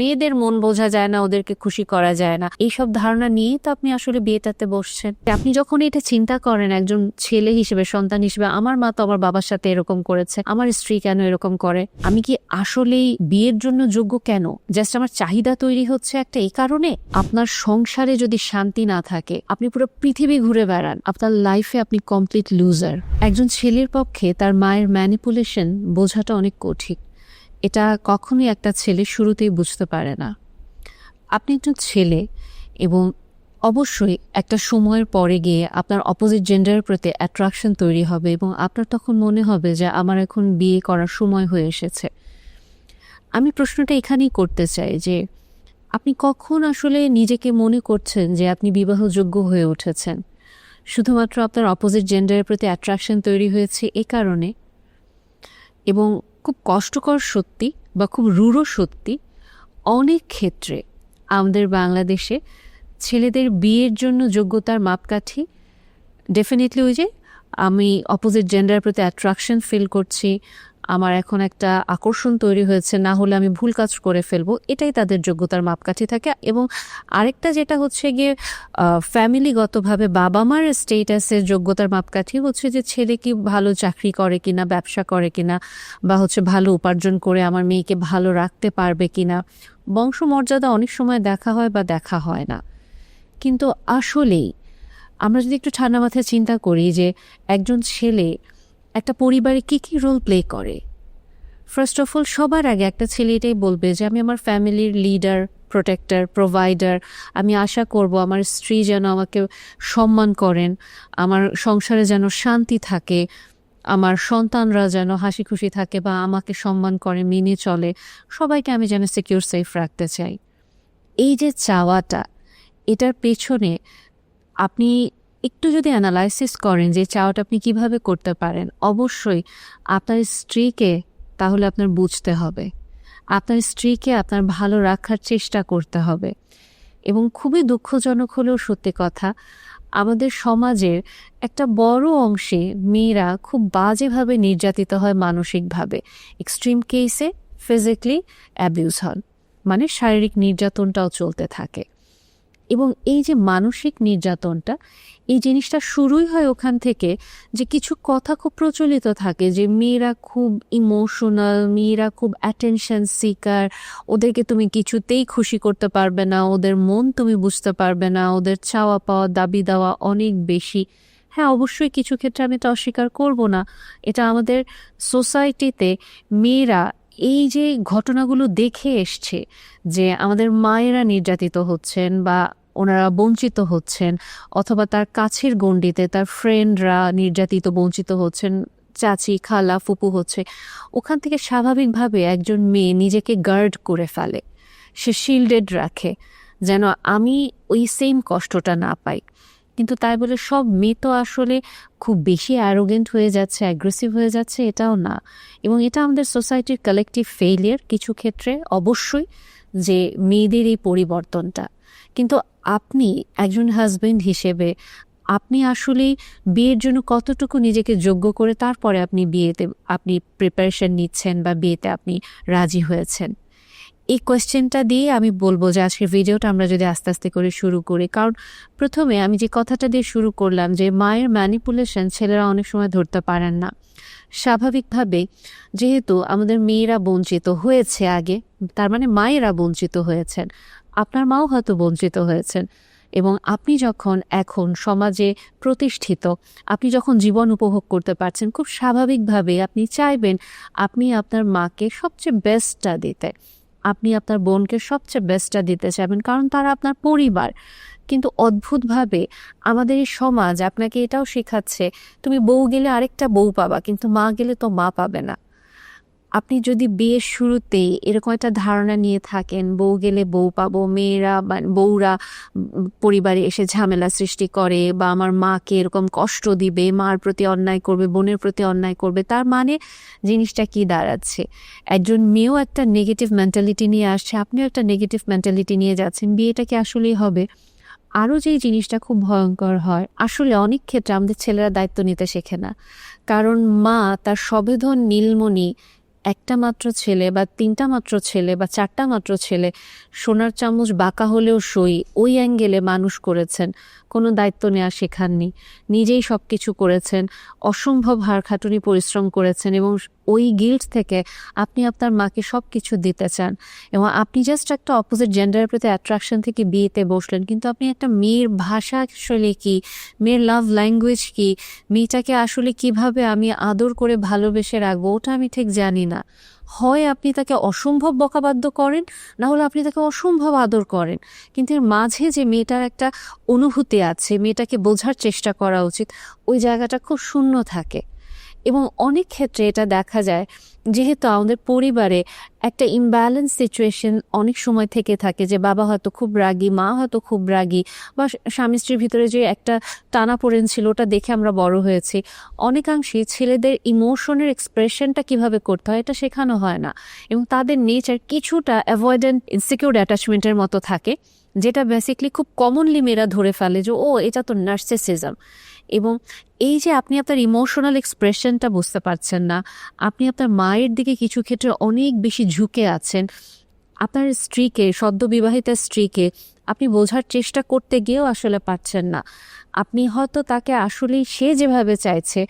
মেয়েদের মন বোঝা যায় না, ওদেরকে খুশি করা যায় না। এইসব ধারণা নিয়েই তো আপনি আসলে বিয়েটাতে বসছেন। আপনি যখন এটা চিন্তা করেন, একজন ছেলে হিসেবে, সন্তান হিসেবে, আমার মা তো আমার বাবার সাথে এরকম করেছে, আমার স্ত্রী কেন এরকম করে? আমি কি আসলেই বিয়ের জন্য যোগ্য কেন? জাস্ট আমার চাহিদা তৈরি হচ্ছে একটা, এই কারণে আপনার সংসারে যদি শান্তি না থাকে, আপনি পুরো পৃথিবী ঘুরে বেড়ান, আপনার লাইফে আপনি কমপ্লিট লুজার একজন ছেলের পক্ষে তার মায়ের ম্যানিপুলেশন বোঝাটা অনেক কঠিন। এটা কখনোই একটা ছেলে শুরুতেই বুঝতে পারে না। আপনি একজন ছেলে এবং অবশ্যই একটা সময়ের পরে গিয়ে আপনার অপোজিট জেন্ডারের প্রতি অ্যাট্রাকশন তৈরি হবে এবং আপনার তখন মনে হবে যে আমার এখন বিয়ে করার সময় হয়ে এসেছে। আমি প্রশ্নটা এখানেই করতে চাই যে আপনি কখন আসলে নিজেকে মনে করছেন যে আপনি বিবাহযোগ্য হয়ে উঠেছেন? শুধুমাত্র আপনার অপোজিট জেন্ডারের প্রতি অ্যাট্রাকশন তৈরি হয়েছে এ কারণে? এবং খুব কষ্টকর সত্যি বা খুব রূঢ় সত্যি অনেক ক্ষেত্রে আমাদের বাংলাদেশে ছেলেদের বিয়ের জন্য যোগ্যতার মাপকাঠি ডেফিনেটলি ওই যে আমি অপোজিট জেন্ডার প্রতি অ্যাট্রাকশন ফিল করছি আমার এখন একটা আকর্ষণ তৈরি হয়েছে, না হলে আমি ভুল কাজ করে ফেলব, এটাই তাদের যোগ্যতার মাপকাঠি থাকে। এবং আরেকটা যেটা হচ্ছে গিয়ে ফ্যামিলিগতভাবে বাবা মার স্টেটাসের যোগ্যতার মাপকাঠি হচ্ছে যে ছেলে কি ভালো চাকরি করে কিনা, ব্যবসা করে কিনা, বা হচ্ছে ভালো উপার্জন করে আমার মেয়েকে ভালো রাখতে পারবে কিনা। বংশমর্যাদা অনেক সময় দেখা হয় বা দেখা হয় না। কিন্তু আসলেই আমরা যদি একটু ঠান্ডা মাথায় চিন্তা করি যে একজন ছেলে একটা পরিবারে কি কি রোল প্লে করে? ফার্স্ট অফ অল সবার আগে একটা ছেলে এটাই বলবে যে, আমি আমার ফ্যামিলির লিডার প্রোটেক্টর প্রোভাইডার আমি আশা করব আমার স্ত্রী যেন আমাকে সম্মান করেন, আমার সংসারে যেন শান্তি থাকে, আমার সন্তানরা যেন হাসি খুশি থাকে বা আমাকে সম্মান করে, মেনে চলে। সবাইকে আমি যেন সিকিউর সেফ রাখতে চাই। এই যে চাওয়াটা, এটার পেছনে আপনি একটু যদি অ্যানালাইসিস করেন যে চাওয়াটা আপনি কীভাবে করতে পারেন, অবশ্যই আপনার স্ত্রীকে তাহলে আপনার বুঝতে হবে। আপনার স্ত্রীকে আপনার ভালো রাখার চেষ্টা করতে হবে। এবং খুবই দুঃখজনক হলেও সত্যি কথা, আমাদের সমাজের একটা বড় অংশে মেয়েরা খুব বাজেভাবে নির্যাতিত হয় মানসিকভাবে। এক্সট্রিম কেসে ফিজিক্যালি অ্যাবিউজ হন। মানে শারীরিক নির্যাতনটাও চলতে থাকে। এবং এই যে মানসিক নির্যাতনটা, এই জিনিসটা শুরুই হয় ওখান থেকে যে কিছু কথা খুব প্রচলিত থাকে যে মেয়েরা খুব ইমোশনাল মেয়েরা খুব অ্যাটেনশন সিকার ওদেরকে তুমি কিছুতেই খুশি করতে পারবে না, ওদের মন তুমি বুঝতে পারবে না, ওদের চাওয়া পাওয়া, দাবি দেওয়া অনেক বেশি। হ্যাঁ অবশ্যই কিছু ক্ষেত্রে আমি এটা অস্বীকার করব না। এটা আমাদের সোসাইটিতে মেয়েরা এই যে ঘটনাগুলো দেখে এসছে যে আমাদের মায়েরা নির্যাতিত হচ্ছেন বা ওনারা বঞ্চিত হচ্ছেন, অথবা তার কাছের গণ্ডিতে তার ফ্রেন্ডরা নির্যাতিত, বঞ্চিত হচ্ছেন, চাচি, খালা, ফুপু হচ্ছে। ওখান থেকে স্বাভাবিকভাবে একজন মেয়ে নিজেকে গার্ড করে ফেলে। সে শিল্ডেড রাখে, যেন আমি ওই সেম কষ্টটা না পাই। কিন্তু তাই বলে সব মেয়ে তো আসলে খুব বেশি অ্যারোগেন্ট হয়ে যাচ্ছে অ্যাগ্রেসিভ হয়ে যাচ্ছে, এটাও না। এবং এটা আমাদের সোসাইটির কালেকটিভ ফেইলিয়ার কিছু ক্ষেত্রে অবশ্যই যে মেয়েদের এই পরিবর্তনটা। কিন্তু আপনি একজন হাজবেন্ড হিসেবে আপনি আসলে বিয়ের জন্য কতটুকু নিজেকে যোগ্য করে তারপরে আপনি বিয়েতে, আপনি প্রিপারেশন নিচ্ছেন বা বিয়েতে আপনি রাজি হয়েছেন? এই কোয়েশ্চেনটা দিয়ে আমি বলব যে আজকের ভিডিওটা আমরা যদি আস্তে আস্তে করে শুরু করি, কারণ প্রথমে আমি যে কথাটা দিয়ে শুরু করলাম যে মায়ের ম্যানিপুলেশন ছেলেরা অনেক সময় ধরতে পারেন না। স্বাভাবিকভাবে যেহেতু আমাদের মেয়েরা বঞ্চিত হয়েছে আগে, তার মানে মায়েরা বঞ্চিত হয়েছেন, আপনার মাও হয়তো বঞ্চিত হয়েছেন। এবং আপনি যখন এখন সমাজে প্রতিষ্ঠিত, আপনি যখন জীবন উপভোগ করতে পারছেন, খুব স্বাভাবিকভাবে আপনি চাইবেন আপনি আপনার মাকে সবচেয়ে বেস্টটা দিতে। আপনি আপনার বোনকে সবচেয়ে বেস্টটা দিতে চাইবেন, কারণ তারা আপনার পরিবার। কিন্তু অদ্ভুতভাবে আমাদের এই সমাজ আপনাকে এটাও শেখাচ্ছে, তুমি বউ গেলে আরেকটা বউ পাবা, কিন্তু মা গেলে তো মা পাবে না। আপনি যদি বিয়ের শুরুতেই এরকম একটা ধারণা নিয়ে থাকেন, বউ গেলে বউ পাবো, মেয়েরা বউরা পরিবারে এসে ঝামেলা সৃষ্টি করে বা আমার মাকে এরকম কষ্ট দিবে, মার প্রতি অন্যায় করবে, বোনের প্রতি অন্যায় করবে, তার মানে জিনিসটা কি দাঁড়াচ্ছে? একজন মেয়েও একটা নেগেটিভ মেন্টালিটি নিয়ে আসছে, আপনিও একটা নেগেটিভ মেন্টালিটি নিয়ে যাচ্ছেন, বিয়েটা কি আসলেই হবে? আরও যেই জিনিসটা খুব ভয়ঙ্কর হয়, আসলে অনেক ক্ষেত্রে আমাদের ছেলেরা দায়িত্ব নিতে শেখে না। কারণ মা তার সবেধন নীলমণি একটা মাত্র ছেলে বা তিনটা মাত্র ছেলে বা চারটা মাত্র ছেলে, সোনার চামচ বাঁকা হলেও সই, ওই অ্যাঙ্গেলে মানুষ করেছেন। কোনো দায়িত্ব নেওয়া শেখাননি। নিজেই সব কিছু করেছেন, অসম্ভব হাড়খাটুনি পরিশ্রম করেছেন এবং ওই গিল্ড থেকে আপনি আপনার মাকে সব কিছু দিতে চান এবং আপনি জাস্ট একটা অপোজিট জেন্ডারের প্রতি অ্যাট্রাকশন থেকে বিয়েতে বসলেন। কিন্তু আপনি একটা মেয়ের ভাষা আসলে কি? মেয়ের লাভ ল্যাঙ্গুয়েজ কি? মেয়েটাকে আসলে কীভাবে আমি আদর করে ভালোবেসে রাখব? ওটা আমি ঠিক জানি না। হয় আপনি তাকে অসম্ভব বকাবাদ্য করেন, না হলে আপনি তাকে অসম্ভব আদর করেন। কিন্তু এর মাঝে যে মেয়েটার একটা অনুভূতি আছে, মেয়েটাকে বোঝার চেষ্টা করা উচিত। ওই জায়গাটা খুব শূন্য থাকে। এবং অনেক ক্ষেত্রে এটা দেখা যায়, যেহেতু আমাদের পরিবারে একটা ইমব্যালেন্স সিচুয়েশন অনেক সময় থেকে থাকে যে বাবা হয়তো খুব রাগী, মা হয়তো খুব রাগী, বা স্বামী স্ত্রীর ভিতরে যে একটা টানা পড়েন ছিল, ওটা দেখে আমরা বড় হয়েছি। অনেকাংশে ছেলেদের ইমোশনের এক্সপ্রেশনটা কীভাবে করতে হয়, এটা শেখানো হয় না। এবং তাদের নেচার কিছুটা অ্যাভয়েডেন্ট ইনসিকিউর অ্যাটাচমেন্টের মতো থাকে। যেটা বেসিকলি খুব কমনলি মেয়েরা ধরে ফেলে যে, ও, এটা তো নার্সেসিজম এবং এই যে আপনি আপনার ইমোশনাল এক্সপ্রেশনটা বুঝতে পারছেন না, আপনি আপনার মায়ের দিকে কিছু ক্ষেত্রে অনেক বেশি ঝুঁকে আছেন, আপনার স্ত্রীকে, সদ্য বিবাহিতা স্ত্রীকে আপনি বোঝার চেষ্টা করতে গিয়েও আসলে পারছেন না। আপনি হয়তো তাকে আসলেই সে যেভাবে চাইছে,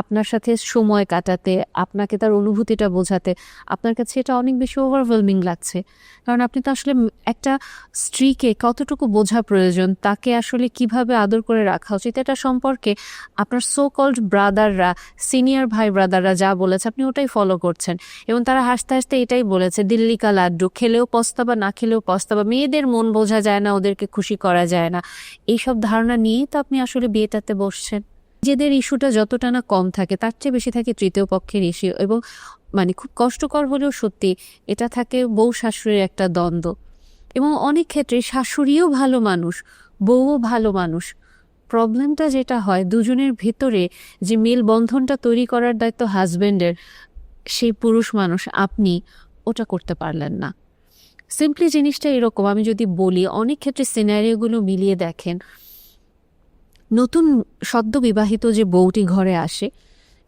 আপনার সাথে সময় কাটাতে, আপনাকে তার অনুভূতিটা বোঝাতে, আপনার কাছে এটা অনেক বেশি ওভারওয়েলমিং লাগছে। কারণ আপনি তো আসলে একটা স্ত্রীকে কতটুকু বোঝা প্রয়োজন, তাকে আসলে কীভাবে আদর করে রাখা উচিত, এটা সম্পর্কে আপনার সো কল্ড ব্রাদাররা সিনিয়র ভাই ব্রাদাররা যা বলেছে, আপনি ওটাই ফলো করছেন। এবং তারা হাসতে হাসতে এটাই বলেছে দিল্লি কা লাড্ডু, খেলেও পস্তাবা, না খেলেও পস্তাবা, মেয়েদের মন বোঝা যায় না, ওদেরকে খুশি করা যায় না। এইসব ধারণা নিয়েই তো আপনি আসলে বিয়েটাতে বসছেন। নিজেদের ইস্যুটা যতটা না কম থাকে, তার চেয়ে বেশি থাকে তৃতীয় পক্ষের ইস্যু এবং মানে খুব কষ্টকর হলেও সত্যি এটা থাকে বউ শাশুড়ির একটা দ্বন্দ্ব। এবং অনেক ক্ষেত্রে শাশুড়িও ভালো মানুষ, বউও ভালো মানুষ। প্রবলেমটা যেটা হয়, দুজনের ভেতরে যে মেলবন্ধনটা তৈরি করার দায়িত্ব হাজব্যান্ডের সেই পুরুষ মানুষ আপনি ওটা করতে পারলেন না। সিম্পলি জিনিসটা এরকম, আমি যদি বলি, অনেক ক্ষেত্রে সিনারিওগুলো মিলিয়ে দেখেন। নতুন সদ্য বিবাহিত যে বউটি ঘরে আসে,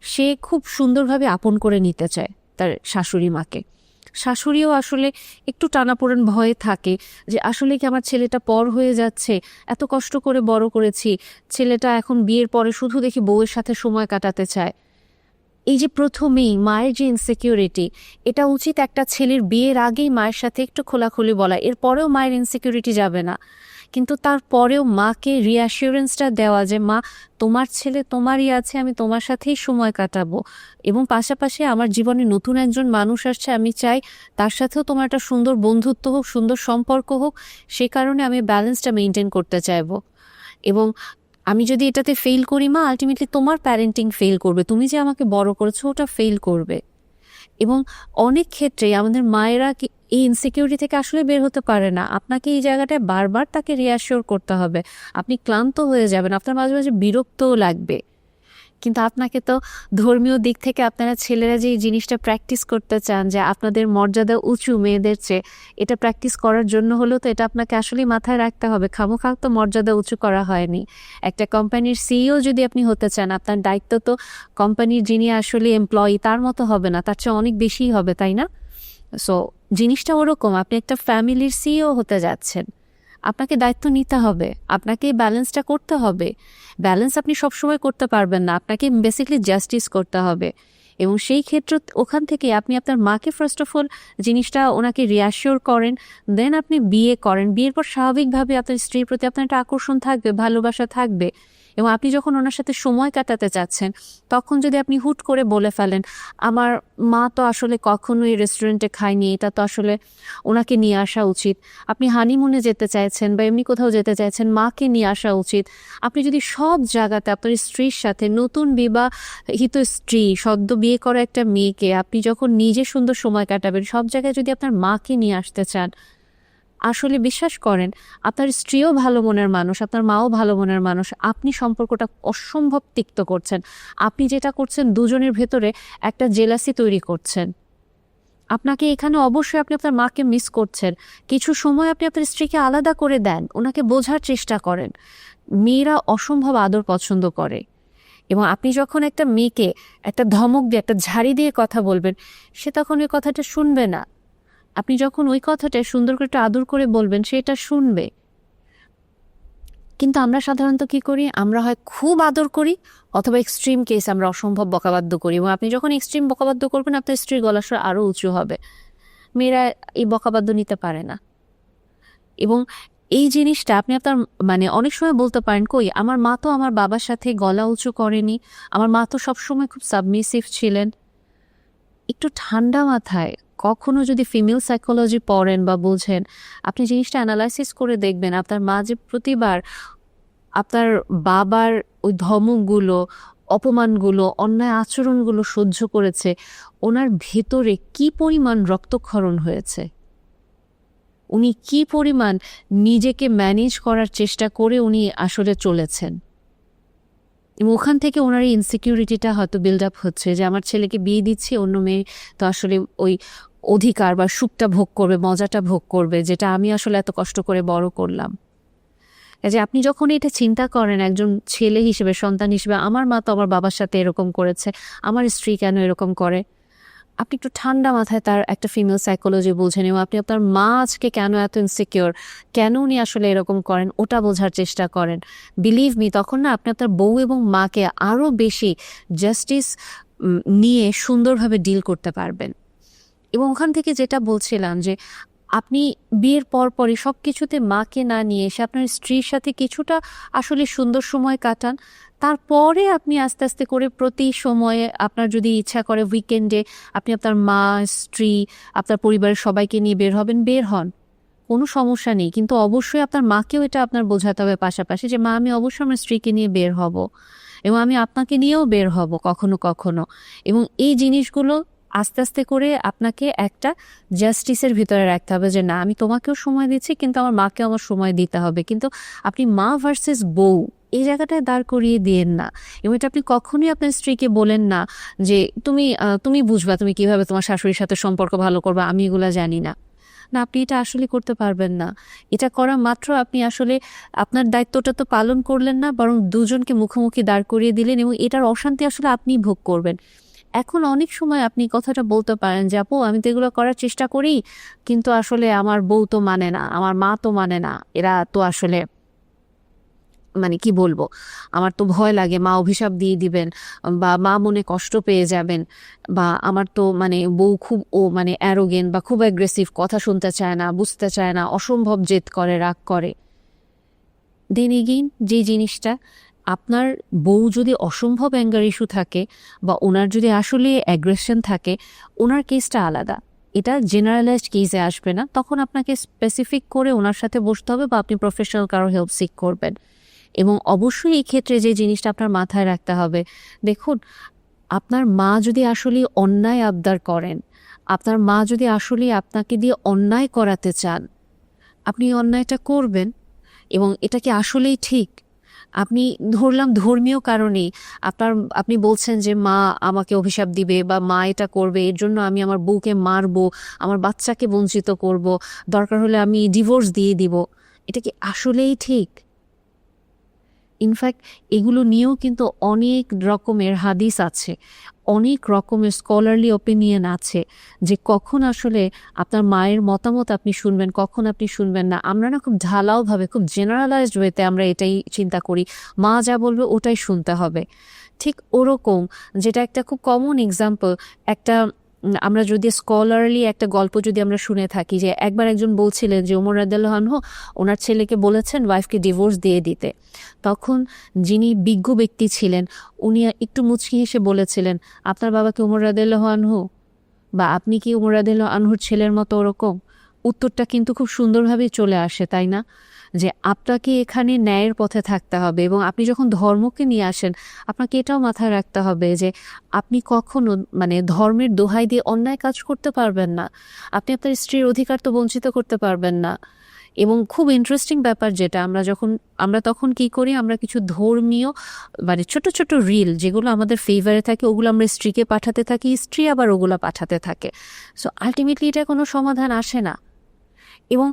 সে খুব সুন্দরভাবে আপন করে নিতে চায় তার শাশুড়ি মাকে। শাশুড়িও আসলে একটু টানাপোড়েন ভয়ে থাকে যে, আসলে কি আমার ছেলেটা পর হয়ে যাচ্ছে? এত কষ্ট করে বড় করেছি। ছেলেটা এখন বিয়ের পরে শুধু দেখি বউয়ের সাথে সময় কাটাতে চায়। এই যে প্রথমেই মায়ের যে ইনসিকিউরিটি এটা উচিত একটা ছেলের বিয়ের আগেই মায়ের সাথে একটু খোলাখুলি বলা। এরপরেও মায়ের ইনসিকিউরিটি যাবে না। কিন্তু তারপরেও মাকে রিঅ্যাসিওরেন্সটা দেওয়া যে, মা, তোমার ছেলে তোমারই আছে, আমি তোমার সাথেই সময় কাটাবো। এবং পাশাপাশি আমার জীবনে নতুন একজন মানুষ আসছে, আমি চাই তার সাথেও তোমার একটা সুন্দর বন্ধুত্ব হোক, সুন্দর সম্পর্ক হোক, সে কারণে আমি ব্যালেন্সটা মেনটেন করতে চাইব। এবং আমি যদি এটাতে ফেল করি, মা আলটিমেটলি তোমার প্যারেন্টিং ফেল করবে। তুমি যে আমাকে বড় করেছ, ওটা ফেল করবে। এবং অনেক ক্ষেত্রেই আমাদের মায়েরা এই ইনসিকিউরিটি থেকে আসলে বের হতে পারে না। আপনাকে এই জায়গাটায় বারবার তাকে রিয়াশিওর করতে হবে। আপনি ক্লান্ত হয়ে যাবেন, আপনার মাঝে মাঝে বিরক্তও লাগবে। কিন্তু আপনাকে তো ধর্মীয় দিক থেকে আপনারা ছেলেরা যে এই জিনিসটা প্র্যাকটিস করতে চান, যে আপনাদের মর্যাদা উঁচু মেয়েদের চেয়ে, এটা প্র্যাকটিস করার জন্য হলেও তো এটা আপনাকে আসলেই মাথায় রাখতে হবে। খামোখাক তো মর্যাদা উঁচু করা হয়নি। একটা কোম্পানির সিইও যদি আপনি হতে চান, আপনার দায়িত্ব তো কোম্পানির যিনি আসলে এমপ্লয়ি তার মতো হবে না, তার চেয়ে অনেক বেশিই হবে, তাই না? সো জিনিসটা ওরকম, আপনি একটা ফ্যামিলির সিইও হতে যাচ্ছেন। আপনাকে দায়িত্ব নিতে হবে আপনাকে ব্যালেন্সটা করতে হবে। ব্যালেন্স আপনি সবসময় করতে পারবেন না, আপনাকে বেসিকলি জাস্টিস করতে হবে। এবং সেই ক্ষেত্র ওখান থেকে আপনি আপনার মাকে ফার্স্ট অফ অল জিনিসটা ওনাকে রিয়াশিওর করেন দেন আপনি বিয়ে করেন। বিয়ের পর স্বাভাবিকভাবে আপনার স্ত্রীর প্রতি আপনার একটা আকর্ষণ থাকবে, ভালোবাসা থাকবে। এবং আপনি যখন ওনার সাথে সময় কাটাতে চাচ্ছেন তখন যদি আপনি হুট করে বলে ফেলেন, আমার মা তো আসলে কখনোই রেস্টুরেন্টে খায়নি, এটা তো আসলে ওনাকে নিয়ে আসা উচিত। আপনি হানিমুনে যেতে চাইছেন বা এমনি কোথাও যেতে চাইছেন, মাকে নিয়ে আসা উচিত। আপনি যদি সব জায়গাতে আপনার স্ত্রীর সাথে নতুন বিবাহিত স্ত্রী, সদ্য বিয়ে করা একটা মেয়েকে আপনি যখন নিজে সুন্দর সময় কাটাবেন, সব জায়গায় যদি আপনার মাকে নিয়ে আসতে চান আসলে বিশ্বাস করেন, আপনার স্ত্রীও ভালো মনের মানুষ, আপনার মাও ভালো মনের মানুষ, আপনি সম্পর্কটা অসম্ভব তিক্ত করছেন। আপনি যেটা করছেন দুজনের ভেতরে একটা জেলাসি তৈরি করছেন। আপনাকে এখানে অবশ্যই আপনি আপনার মাকে মিস করছেন। কিছু সময় আপনি আপনার স্ত্রীকে আলাদা করে দেন, ওনাকে বোঝার চেষ্টা করেন। মেয়েরা অসম্ভব আদর পছন্দ করে। এবং আপনি যখন একটা মেয়েকে একটা ধমক দিয়ে, একটা ঝাড়ি দিয়ে কথা বলবেন, সে তখন ওই কথাটা শুনবে না। আপনি যখন ওই কথাটা সুন্দর করে একটু আদর করে বলবেন সে এটা শুনবে। কিন্তু আমরা সাধারণত কি করি? আমরা হয় খুব আদর করি, অথবা এক্সট্রিম কেস আমরা অসম্ভব বকাবাদ্য করি এবং আপনি যখন এক্সট্রিম বকাবাদ্য করবেন, আপনার স্ত্রীর গলাস্বর আরও উঁচু হবে। মেয়েরা এই বকাবাদ্য নিতে পারে না। এবং এই জিনিসটা আপনি আপনার মানে অনেক সময় বলতে পারেন, কই, আমার মা তো আমার বাবার সাথে গলা উঁচু করেনি। আমার মা তো সবসময় খুব সাবমিসিভ ছিলেন। একটু ঠান্ডা মাথায় কখনো যদি ফিমেল সাইকোলজি পড়েন বা বোঝেন, আপনি জিনিসটা অ্যানালাইসিস করে দেখবেন, আপনার মা যে প্রতিবার আপনার বাবার ওই ধমকগুলো, অপমানগুলো, অন্যায় আচরণগুলো সহ্য করেছে, ওনার ভেতরে কি পরিমাণ রক্তক্ষরণ হয়েছে? উনি কি পরিমাণ নিজেকে ম্যানেজ করার চেষ্টা করে উনি আসলে চলেছেন? ওখান থেকে ওনার এই ইনসিকিউরিটিটা হয়তো বিল্ড আপ হচ্ছে যে আমার ছেলেকে বিয়ে দিচ্ছি, অন্য মেয়ে তো আসলে ওই অধিকার বা সুখটা ভোগ করবে, মজাটা ভোগ করবে, যেটা আমি আসলে এত কষ্ট করে বড় করলাম। যে আপনি যখন এটা চিন্তা করেন, একজন ছেলে হিসেবে, সন্তান হিসেবে, আমার মা তো আমার বাবার সাথে এরকম করেছে, আমার স্ত্রী কেন এরকম করে? আপনি একটু ঠান্ডা মাথায় তার একটা ফিমেল সাইকোলজি বুঝে এবং আপনি আপনার মা আজকে কেন এত ইনসিকিওর কেন উনি আসলে এরকম করেন? ওটা বোঝার চেষ্টা করেন। বিলিভ মি তখন না আপনি আপনার বউ এবং মাকে আরও বেশি জাস্টিস নিয়ে সুন্দরভাবে ডিল করতে পারবেন। এবং ওখান থেকে যেটা বলছিলাম যে আপনি বিয়ের পর পরে সব কিছুতে মাকে না নিয়ে এসে আপনার স্ত্রীর সাথে কিছুটা আসলে সুন্দর সময় কাটান। তারপরে আপনি আস্তে আস্তে করে প্রতি সময়ে আপনার যদি ইচ্ছা করে উইকেন্ডে আপনি আপনার মা, স্ত্রী, আপনার পরিবারের সবাইকে নিয়ে বের হবেন, বের হন। কোনো সমস্যা নেই। কিন্তু অবশ্যই আপনার মাকেও এটা আপনার বোঝাতে হবে পাশাপাশি যে, মা, আমি অবশ্যই আমার স্ত্রীকে নিয়ে বের হব এবং আমি আপনাকে নিয়েও বের হব কখনো কখনো। এবং এই জিনিসগুলো আস্তে আস্তে করে আপনাকে একটা জাস্টিসের ভিতরে রাখতে হবে যে না, আমি তোমাকেও সময় দিচ্ছি, কিন্তু আমার মাকেও আমার সময় দিতে হবে। কিন্তু আপনি মা ভার্সেস বউ, এই জায়গাটায় দাঁড় করিয়ে দিয়েন না। এবং এটা আপনি কখনোই আপনার স্ত্রীকে বলেন না যে, তুমি তুমি বুঝবা, তুমি কীভাবে তোমার শাশুড়ির সাথে সম্পর্ক ভালো করবা, আমি এগুলা জানি না। না, আপনি এটা আসলে করতে পারবেন না। এটা করা মাত্র আপনি আসলে আপনার দায়িত্বটা তো পালন করলেন না, বরং দুজনকে মুখোমুখি দাঁড় করিয়ে দিলেন এবং এটার অশান্তি আসলে আপনিই ভোগ করবেন। এখন অনেক সময় আপনি কথাটা বলতে পারেন যে, আপু, আমি তো এগুলো করার চেষ্টা করি, কিন্তু আসলে আমার বউ তো মানে না, আমার মা তো মানে না। এরা তো আসলে মানে কি বলব, আমার তো ভয় লাগে, মা অভিশাপ দিয়ে দিবেন, বা মা মনে কষ্ট পেয়ে যাবেন, বা আমার তো মানে বউ খুব ও মানে অ্যারোগেন বা খুব অ্যাগ্রেসিভ কথা শুনতে চায় না, বুঝতে চায় না, অসম্ভব জেদ করে, রাগ করে। দেন এগেইন যে জিনিসটা আপনার বউ যদি অসম্ভব অ্যাঙ্গার ইস্যু থাকে বা ওনার যদি আসলে অ্যাগ্রেশন থাকে, ওনার কেসটা আলাদা। এটা জেনারেলাইজড কেসে আসবে না। তখন আপনাকে স্পেসিফিক করে ওনার সাথে বসতে হবে বা আপনি প্রফেশনাল কারও হেল্প সিক করবেন। এবং অবশ্যই এই ক্ষেত্রে যে জিনিসটা আপনার মাথায় রাখতে হবে, দেখুন, আপনার মা যদি আসলে অন্যায় আবদার করেন, আপনার মা যদি আসলে আপনাকে দিয়ে অন্যায় করাতে চান, আপনি অন্যায়টা করবেন এবং এটা কি আসলেই ঠিক? আপনি ধরলাম ধর্মীয় কারণে আপনার, আপনি বলছেন যে মা আমাকে অভিশাপ দিবে বা মা এটা করবে, এর জন্য আমি আমার বউকে মারবো, আমার বাচ্চাকে বঞ্চিত করব, দরকার হলে আমি ডিভোর্স দিয়ে দিব। এটা কি আসলেই ঠিক? ইনফ্যাক্ট এগুলো নিয়েও কিন্তু অনেক রকমের হাদিস আছে, অনেক রকমের স্কলারলি ওপিনিয়ন আছে যে কখন আসলে আপনার মায়ের মতামত আপনি শুনবেন, কখন আপনি শুনবেন না। আমরা না খুব ঢালাওভাবে, খুব জেনারেলাইজড ওয়েতে আমরা এটাই চিন্তা করি, মা যা বলবে ওটাই শুনতে হবে। ঠিক ওরকম, যেটা একটা খুব কমন এক্সাম্পল একটা আমরা যদি স্কলারলি একটা গল্প যদি আমরা শুনে থাকি যে একবার একজন বলছিলেন যে ওমর রাদালহানহ ওনার ছেলেকে বলেছেন ওয়াইফকে ডিভোর্স দিয়ে দিতে। তখন যিনি বিজ্ঞ ব্যক্তি ছিলেন, উনি একটু মুচকি হেসে বলেছিলেন, আপনার বাবাকে ওমর রাদালহানহ বা আপনি কি ওমর রাদাল আনহুর ছেলের মতো ওরকম? উত্তরটা কিন্তু খুব সুন্দরভাবেই চলে আসে, তাই না? যে আপনাকে এখানে ন্যায়ের পথে থাকতে হবে এবং আপনি যখন ধর্মকে নিয়ে আসেন, আপনাকে এটাও মাথায় রাখতে হবে যে আপনি কখনো মানে ধর্মের দোহাই দিয়ে অন্যায় কাজ করতে পারবেন না। আপনি আপনার স্ত্রীর অধিকার তো বঞ্চিত করতে পারবেন না। এবং খুব ইন্টারেস্টিং ব্যাপার যেটা, আমরা যখন, আমরা তখন কি করি, আমরা কিছু ধর্মীয় মানে ছোট ছোট রিল যেগুলো আমাদের ফেভারে থাকে, ওগুলো আমরা স্ত্রীকে পাঠাতে থাকি, স্ত্রী আবার ওগুলো পাঠাতে থাকে। সো আলটিমেটলি এটা কোনো সমাধান আসে না। এবং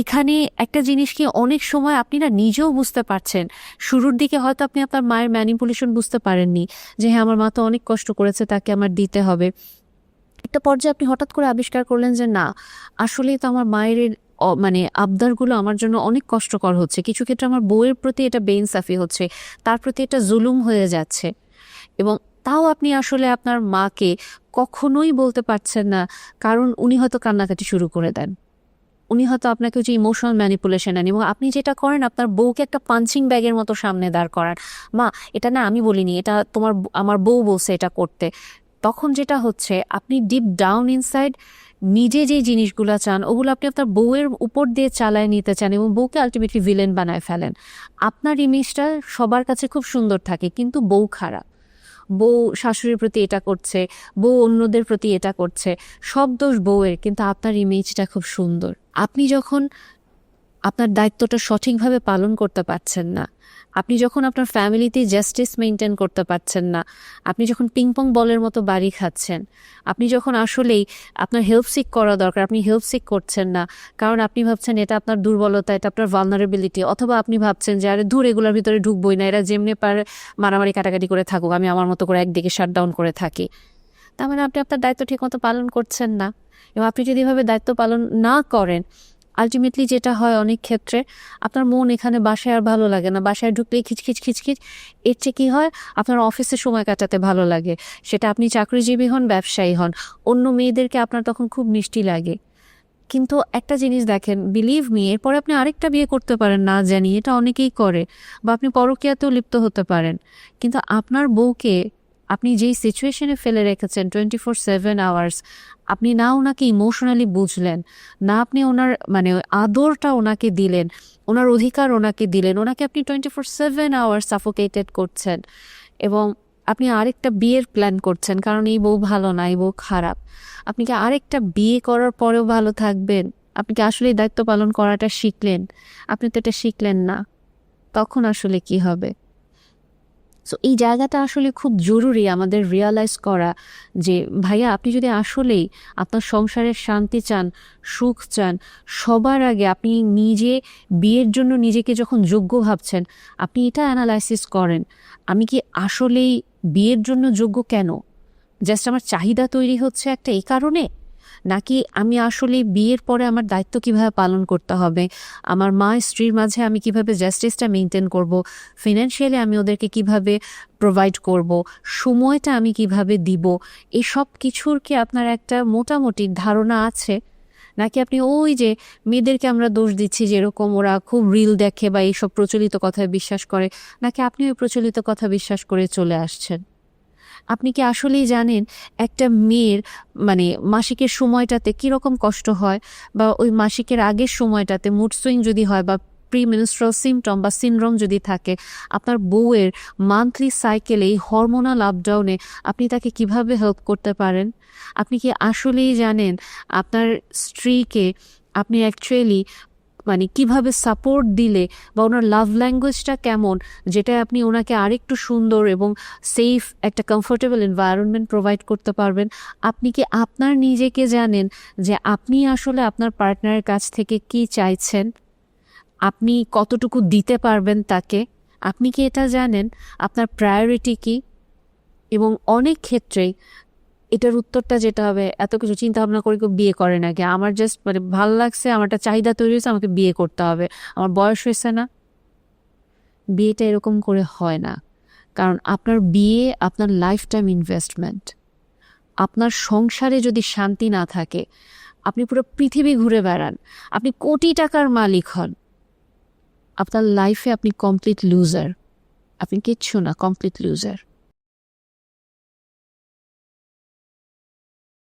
এখানে একটা জিনিস কি অনেক সময় আপনি না নিজেও বুঝতে পারছেন। শুরুর দিকে হয়তো আপনি আপনার মায়ের ম্যানিপুলেশন বুঝতে পারেননি যে হ্যাঁ আমার মা তো অনেক কষ্ট করেছে, তাকে আমার দিতে হবে। একটা পর্যায়ে আপনি হঠাৎ করে আবিষ্কার করলেন যে, না আসলেই তো আমার মায়ের মানে আবদারগুলো আমার জন্য অনেক কষ্টকর হচ্ছে। কিছু ক্ষেত্রে আমার বউয়ের প্রতি এটা বেইনসাফি হচ্ছে, তার প্রতি এটা জুলুম হয়ে যাচ্ছে। এবং তাও আপনি আসলে আপনার মাকে কখনোই বলতে পারছেন না, কারণ উনি হয়তো কান্নাকাটি শুরু করে দেন। উনি হয়তো আপনাকে যে ইমোশনাল ম্যানিপুলেশন আন এবং আপনি যেটা করেন, আপনার বউকে একটা পাঞ্চিং ব্যাগের মতো সামনে দাঁড় করান। মা, এটা না আমি বলিনি, এটা তোমার আমার বউ বলছে এটা করতে। তখন যেটা হচ্ছে, আপনি ডিপ ডাউন ইনসাইড নিজে যে জিনিসগুলো চান, ওগুলো আপনি আপনার বউয়ের উপর দিয়ে চালায় নিতে চান এবং বউকে আলটিমেটলি ভিলেন বানায় ফেলেন। আপনার ইমেজটা সবার কাছে খুব সুন্দর থাকে, কিন্তু বউ খারাপ। বউ শাশুড়ির প্রতি এটা করছে, বউ অন্যদের প্রতি এটা করছে, সব দোষ বউয়ের, কিন্তু আপনার ইমেজটা খুব সুন্দর। আপনি যখন আপনার দায়িত্বটা সঠিকভাবে পালন করতে পারছেন না, আপনি যখন আপনার ফ্যামিলিতে জাস্টিস মেনটেন করতে পারছেন না, আপনি যখন পিংপং বলের মতো বাড়ি খাচ্ছেন, আপনি যখন আসলেই আপনার হেল্প সিক করা দরকার, আপনি হেল্প সিক করছেন না, কারণ আপনি ভাবছেন এটা আপনার দুর্বলতা, এটা আপনার ভালনারেবিলিটি অথবা আপনি ভাবছেন যে আরে দূর এগুলোর ভিতরে ঢুকবই না, এরা যেমনি পারে মারামারি কাটাকাটি করে থাকুক, আমি আমার মতো করে একদিকে শাটডাউন করে থাকি। তার মানে আপনি আপনার দায়িত্ব ঠিকমতো পালন করছেন না। এবং আপনি যদি এভাবে দায়িত্ব পালন না করেন আলটিমেটলি যেটা হয় অনেক ক্ষেত্রে, আপনার মন এখানে বাসায় আর ভালো লাগে না। বাসায় ঢুকলেই খিচখিচ খিচখিচ এর চেয়ে কী হয়? আপনার অফিসে সময় কাটাতে ভালো লাগে। সেটা আপনি চাকরিজীবী হন, ব্যবসায়ী হন। অন্য মেয়েদেরকে আপনার তখন খুব মিষ্টি লাগে। কিন্তু একটা জিনিস দেখেন বিলিভ মি এরপরে আপনি আরেকটা বিয়ে করতে পারেন না জানি, এটা অনেকেই করে। বা আপনি পরকীয়াতেও লিপ্ত হতে পারেন। কিন্তু আপনার বউকে আপনি যেই সিচুয়েশনে ফেলে রেখেছেন টোয়েন্টি ফোর সেভেন আওয়ার্স আপনি না ওনাকে ইমোশনালি বুঝলেন, না আপনি ওনার মানে আদরটা ওনাকে দিলেন, ওনার অধিকার ওনাকে দিলেন, ওনাকে আপনি twenty four seven hours suffocated করছেন এবং আপনি আরেকটা বিয়ের প্ল্যান করছেন, কারণ এই বউ ভালো না, এই বউ খারাপ। আপনি কি আরেকটা বিয়ে করার পরেও ভালো থাকবেন? আপনি কি আসলে দায়িত্ব পালন করাটা শিখলেন? আপনি তো এটা শিখলেন না। তখন আসলে কি হবে? সো এই জায়গাটা আসলে খুব জরুরি আমাদের রিয়ালাইজ করা যে, ভাইয়া, আপনি যদি আসলেই আপনার সংসারের শান্তি চান, সুখ চান, সবার আগে আপনি নিজে বিয়ের জন্য নিজেকে যখন যোগ্য ভাবছেন, আপনি এটা অ্যানালাইসিস করেন, আমি কি আসলেই বিয়ের জন্য যোগ্য কেন? জাস্ট আমার চাহিদা তৈরি হচ্ছে একটা এই কারণে? নাকি আমি আসলে বিয়ের পরে আমার দায়িত্ব কীভাবে পালন করতে হবে? আমার মা স্ত্রীর মাঝে আমি কীভাবে জাস্টিসটা মেনটেন করব? ফিনান্সিয়ালি আমি ওদেরকে কীভাবে প্রোভাইড করব? সময়টা আমি কীভাবে দিব? এই সব কিছুর কি আপনার একটা মোটামুটি ধারণা আছে? নাকি আপনি ওই যে মেয়েদেরকে আমরা দোষ দিচ্ছি যেরকম ওরা খুব রিল দেখে বা এইসব প্রচলিত কথায় বিশ্বাস করে, নাকি আপনি ওই প্রচলিত কথা বিশ্বাস করে চলে আসছেন? আপনি কি আসলেই জানেন একটা মেয়ের মানে মাসিকের সময়টাতে কীরকম কষ্ট হয়? বা ওই মাসিকের আগের সময়টাতে মুড সুইং যদি হয় বা প্রি মিনিস্ট্রাল সিমটম বা সিনড্রোম যদি থাকে, আপনার বউয়ের মান্থলি সাইকেলে এই হরমোনাল আপডাউনে আপনি তাকে কীভাবে হেল্প করতে পারেন? আপনি কি আসলেই জানেন আপনার স্ত্রীকে আপনি অ্যাকচুয়ালি মানে কীভাবে সাপোর্ট দিলে বা ওনার লাভ ল্যাঙ্গুয়েজটা কেমন যেটা আপনি ওনাকে আরেকটু সুন্দর এবং সেফ একটা কমফোর্টেবল এনভায়রনমেন্ট প্রোভাইড করতে পারবেন, আপনি কি আপনার নিজেকে জানেন যে আপনি আসলে আপনার পার্টনারের কাছ থেকে কি চাইছেন? আপনি কতটুকু দিতে পারবেন তাকে? আপনি কি এটা জানেন? আপনার প্রায়োরিটি কি? এবং অনেক ক্ষেত্রেই এটার উত্তরটা যেটা হবে, এত কিছু চিন্তা ভাবনা করে কেউ বিয়ে করে নাকি আমার জাস্ট মানে ভালো লাগছে, আমার একটা চাহিদা তৈরি হয়েছে, আমাকে বিয়ে করতে হবে। আমার বয়স হয়েছে না। বিয়েটা এরকম করে হয় না। কারণ আপনার বিয়ে, আপনার লাইফ টাইম ইনভেস্টমেন্ট আপনার সংসারে যদি শান্তি না থাকে, আপনি পুরো পৃথিবী ঘুরে বেড়ান। আপনি কোটি টাকার মালিক হন। আপনার লাইফে আপনি কমপ্লিট লুজার আপনি কিচ্ছু না কমপ্লিট লুজার